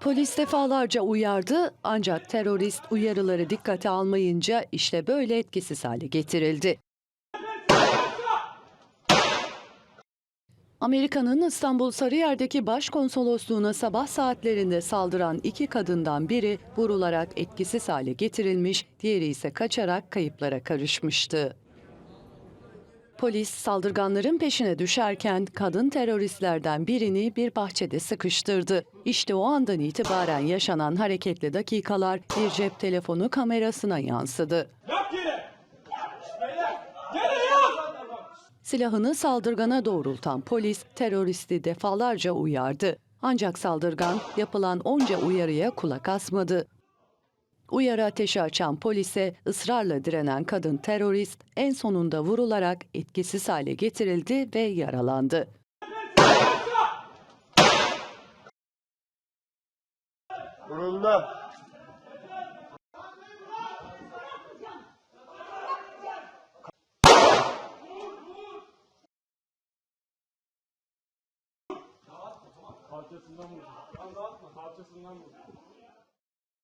Polis defalarca uyardı ancak terörist uyarıları dikkate almayınca işte böyle etkisiz hale getirildi. Amerika'nın İstanbul Sarıyer'deki başkonsolosluğuna sabah saatlerinde saldıran iki kadından biri vurularak etkisiz hale getirilmiş, diğeri ise kaçarak kayıplara karışmıştı. Polis saldırganların peşine düşerken kadın teröristlerden birini bir bahçede sıkıştırdı. İşte o andan itibaren yaşanan hareketli dakikalar bir cep telefonu kamerasına yansıdı. Silahını saldırgana doğrultan polis teröristi defalarca uyardı. Ancak saldırgan yapılan onca uyarıya kulak asmadı. Uyarı ateşi açan polise ısrarla direnen kadın terörist en sonunda vurularak etkisiz hale getirildi ve yaralandı. Vuruldu. Parçasından vurdu. Parçasından vurdu.